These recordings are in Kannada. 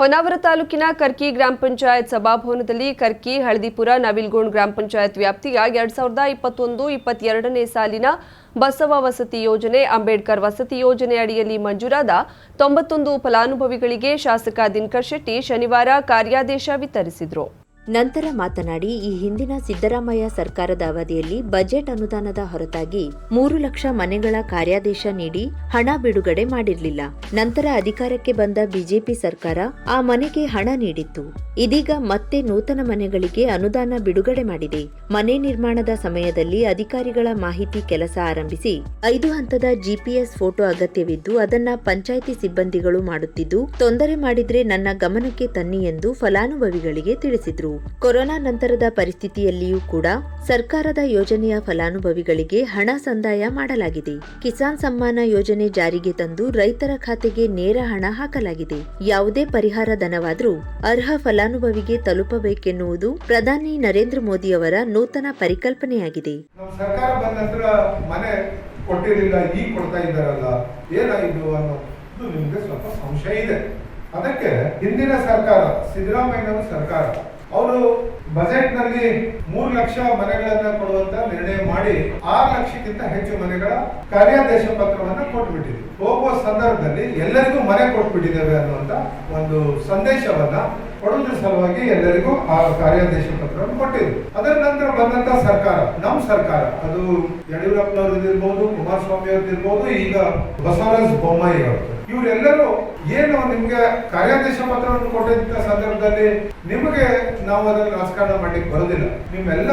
ಹೊನ್ನಾವರ ತಾಲೂಕಿನ ಕರ್ಕಿ ಗ್ರಾಮ ಪಂಚಾಯತ್ ಸಭಾಭವನದಲ್ಲಿ ಕರ್ಕಿ, ಹಳದಿಪುರ, ನವಿಲ್ಗೋಣ್ ಗ್ರಾಮ ಪಂಚಾಯತ್ ವ್ಯಾಪ್ತಿಯ ಎರಡ್ ಸಾವಿರದ ಇಪ್ಪತ್ತೊಂದು, ಇಪ್ಪತ್ತೆರಡನೇ ಸಾಲಿನ ಬಸವ ವಸತಿ ಯೋಜನೆ, ಅಂಬೇಡ್ಕರ್ ವಸತಿ ಯೋಜನೆ ಅಡಿಯಲ್ಲಿ ಮಂಜೂರಾದ ತೊಂಬತ್ತೊಂದು ಫಲಾನುಭವಿಗಳಿಗೆ ಶಾಸಕ ದಿನಕರ್ ಶೆಟ್ಟಿ ಶನಿವಾರ ಕಾರ್ಯಾದೇಶ ವಿತರಿಸಿದರು. ನಂತರ ಮಾತನಾಡಿ, ಈ ಹಿಂದಿನ ಸಿದ್ದರಾಮಯ್ಯ ಸರ್ಕಾರದ ಅವಧಿಯಲ್ಲಿ ಬಜೆಟ್ ಅನುದಾನದ ಹೊರತಾಗಿ ಮೂರು ಲಕ್ಷ ಮನೆಗಳ ಕಾರ್ಯಾದೇಶ ನೀಡಿ ಹಣ ಬಿಡುಗಡೆ ಮಾಡಿರಲಿಲ್ಲ. ನಂತರ ಅಧಿಕಾರಕ್ಕೆ ಬಂದ ಬಿಜೆಪಿ ಸರ್ಕಾರ ಆ ಮನೆಗೆ ಹಣ ನೀಡಿತ್ತು. ಇದೀಗ ಮತ್ತೆ ನೂತನ ಮನೆಗಳಿಗೆ ಅನುದಾನ ಬಿಡುಗಡೆ ಮಾಡಿದೆ. ಮನೆ ನಿರ್ಮಾಣದ ಸಮಯದಲ್ಲಿ ಅಧಿಕಾರಿಗಳ ಮಾಹಿತಿ ಕೆಲಸ ಆರಂಭಿಸಿ, ಐದು ಹಂತದ ಜಿಪಿಎಸ್ ಫೋಟೋ ಅಗತ್ಯವಿದ್ದು, ಅದನ್ನ ಪಂಚಾಯಿತಿ ಸಿಬ್ಬಂದಿಗಳು ಮಾಡುತ್ತಿದ್ದು, ತೊಂದರೆ ಮಾಡಿದ್ರೆ ನನ್ನ ಗಮನಕ್ಕೆ ತನ್ನಿ ಎಂದು ಫಲಾನುಭವಿಗಳಿಗೆ ತಿಳಿಸಿದ್ರು. ಕೊರೋನಾ ನಂತರದ ಪರಿಸ್ಥಿತಿಯಲ್ಲಿಯೂ ಕೂಡ ಸರ್ಕಾರದ ಯೋಜನೆಯ ಫಲಾನುಭವಿಗಳಿಗೆ ಹಣ ಸಂದಾಯ ಮಾಡಲಾಗಿದೆ. ಕಿಸಾನ್ ಸಮ್ಮಾನ ಯೋಜನೆ ಜಾರಿಗೆ ತಂದು ರೈತರ ಖಾತೆಗೆ ನೇರ ಹಣ ಹಾಕಲಾಗಿದೆ. ಯಾವುದೇ ಪರಿಹಾರ ಧನವಾದರೂ ಅರ್ಹ ಫಲಾನುಭವಿಗೆ ತಲುಪಬೇಕೆನ್ನುವುದು ಪ್ರಧಾನಿ ನರೇಂದ್ರ ಮೋದಿ ಅವರ ನೂತನ ಪರಿಕಲ್ಪನೆಯಾಗಿದೆ. ಸರ್ಕಾರ ಬಂದ ಮನೆ ಕೊಟ್ಟಿರಲಿಲ್ಲ, ಈಗ ಕೊಡ್ತಾ ಇದ್ದಾರಲ್ಲ, ಏನಾಯಿತು ಅನ್ನೋದು ನಿಮ್ಗೆ ಸ್ವಲ್ಪ ಸಂಶಯ ಇದೆ. ಅದಕ್ಕೆ ಹಿಂದಿನ ಸರ್ಕಾರ ಸಿದ್ದರಾಮಯ್ಯ ಸರ್ಕಾರ, ಅವರು ಬಜೆಟ್ನಲ್ಲಿ ಮೂರು ಲಕ್ಷ ಮನೆಗಳನ್ನ ಕೊಡುವಂತ ನಿರ್ಣಯ ಮಾಡಿ ಆರು ಲಕ್ಷಕ್ಕಿಂತ ಹೆಚ್ಚು ಮನೆಗಳ ಕಾರ್ಯಾದೇಶ ಪತ್ರವನ್ನ ಕೊಟ್ಬಿಟ್ಟಿದ್ರು. ಹೋಗುವ ಸಂದರ್ಭದಲ್ಲಿ ಎಲ್ಲರಿಗೂ ಮನೆ ಕೊಟ್ಬಿಟ್ಟಿದ್ದೇವೆ ಅನ್ನುವಂತ ಒಂದು ಸಂದೇಶವನ್ನ ಕೊಡುವುದ್ರ ಸಲುವಾಗಿ ಎಲ್ಲರಿಗೂ ಆ ಕಾರ್ಯಾದೇಶ ಪತ್ರವನ್ನು ಕೊಟ್ಟಿದ್ರು ಅದರ ನಂತರ ಬಂದಂತ ಸರ್ಕಾರ ನಮ್ಮ ಸರ್ಕಾರ, ಅದು ಯಡಿಯೂರಪ್ಪನವ್ರದ್ದು ಕುಮಾರ್ ಕುಮಾರಸ್ವಾಮಿ ಅವ್ರದ್ದು ಇರ್ಬೋದು, ಈಗ ಬಸವರಾಜ ಬೊಮ್ಮಾಯಿ ಅವರು. ಇವರೆಲ್ಲರೂ ಏನು ನಿಮ್ಗೆ ಕಾರ್ಯಾದೇಶ ಪತ್ರವನ್ನು ಕೊಟ್ಟಿದ್ದ ಸಂದರ್ಭದಲ್ಲಿ ನಿಮಗೆ ನಾವು ಅದನ್ನು ರಾಜಕಾರಣ ಮಾಡ್ಲಿಕ್ಕೆ ಬರೋದಿಲ್ಲ. ನಿಮ್ಮೆಲ್ಲ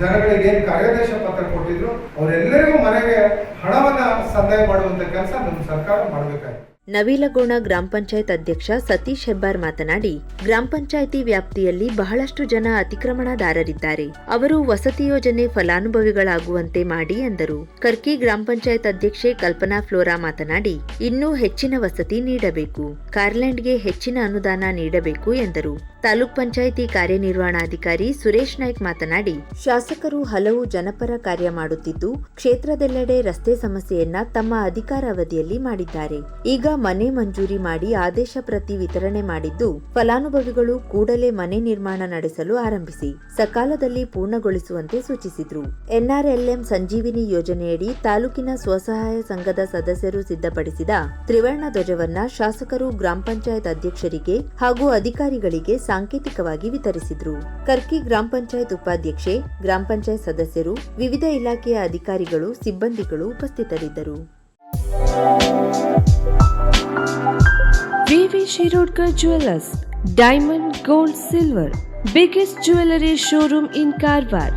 ಜನಗಳಿಗೆ ಏನು ಕಾರ್ಯಾದೇಶ ಪತ್ರ ಕೊಟ್ಟಿದ್ರು, ಅವರೆಲ್ಲರಿಗೂ ಮನೆಗೆ ಹಣವನ್ನ ಸಂದಾಯ ಮಾಡುವಂತ ಕೆಲಸ ನಮ್ಮ ಸರ್ಕಾರ ಮಾಡಬೇಕಾಗಿದೆ ನವೀಲಗೋಣ ಗ್ರಾಮ ಪಂಚಾಯತ್ ಅಧ್ಯಕ್ಷ ಸತೀಶ್ ಹೆಬ್ಬಾರ್ ಮಾತನಾಡಿ, ಗ್ರಾಮ ಪಂಚಾಯಿತಿ ವ್ಯಾಪ್ತಿಯಲ್ಲಿ ಬಹಳಷ್ಟು ಜನ ಅತಿಕ್ರಮಣದಾರರಿದ್ದಾರೆ. ಅವರು ವಸತಿ ಯೋಜನೆ ಫಲಾನುಭವಿಗಳಾಗುವಂತೆ ಮಾಡಿ ಎಂದರು. ಕರ್ಕಿ ಗ್ರಾಮ ಪಂಚಾಯತ್ ಅಧ್ಯಕ್ಷೆ ಕಲ್ಪನಾ ಫ್ಲೋರಾ ಮಾತನಾಡಿ, ಇನ್ನೂ ಹೆಚ್ಚಿನ ವಸತಿ ನೀಡಬೇಕು. ಕಾರ್ಲ್ಯಾಂಡ್ಗೆ ಹೆಚ್ಚಿನ ಅನುದಾನ ನೀಡಬೇಕು ಎಂದರು. ತಾಲೂಕ್ ಪಂಚಾಯಿತಿ ಕಾರ್ಯನಿರ್ವಹಣಾಧಿಕಾರಿ ಸುರೇಶ್ ನಾಯ್ಕ್ ಮಾತನಾಡಿ, ಶಾಸಕರು ಹಲವು ಜನಪರ ಕಾರ್ಯ ಮಾಡುತ್ತಿದ್ದು, ಕ್ಷೇತ್ರದೆಲ್ಲೆಡೆ ರಸ್ತೆ ಸಮಸ್ಯೆಯನ್ನ ತಮ್ಮ ಅಧಿಕಾರಾವಧಿಯಲ್ಲಿ ಮಾಡಿದ್ದಾರೆ. ಈಗ ಮನೆ ಮಂಜೂರಿ ಮಾಡಿ ಆದೇಶ ಪ್ರತಿ ವಿತರಣೆ ಮಾಡಿದ್ದು, ಫಲಾನುಭವಿಗಳು ಕೂಡಲೇ ಮನೆ ನಿರ್ಮಾಣ ನಡೆಸಲು ಆರಂಭಿಸಿ, ಸಕಾಲದಲ್ಲಿ ಪೂರ್ಣಗೊಳಿಸುವಂತೆ ಸೂಚಿಸಿದ್ರು. ಎನ್ಆರ್ಎಲ್ಎಂ ಸಂಜೀವಿನಿ ಯೋಜನೆಯಡಿ ತಾಲೂಕಿನ ಸ್ವಸಹಾಯ ಸಂಘದ ಸದಸ್ಯರು ಸಿದ್ಧಪಡಿಸಿದ ತ್ರಿವರ್ಣ ಧ್ವಜವನ್ನ ಶಾಸಕರು ಗ್ರಾಮ ಪಂಚಾಯತ್ ಅಧ್ಯಕ್ಷರಿಗೆ ಹಾಗೂ ಅಧಿಕಾರಿಗಳಿಗೆ ಸಾಂಕೇತಿಕವಾಗಿ ವಿತರಿಸಿದ್ರು. ಕರ್ಕಿ ಗ್ರಾಮ ಪಂಚಾಯತ್ ಉಪಾಧ್ಯಕ್ಷೆ, ಗ್ರಾಮ ಪಂಚಾಯತ್ ಸದಸ್ಯರು, ವಿವಿಧ ಇಲಾಖೆಯ ಅಧಿಕಾರಿಗಳು, ಸಿಬ್ಬಂದಿಗಳು ಉಪಸ್ಥಿತರಿದ್ದರು. VV Shirodkar jewellers, diamond, gold, silver, biggest jewellery showroom in Karwar.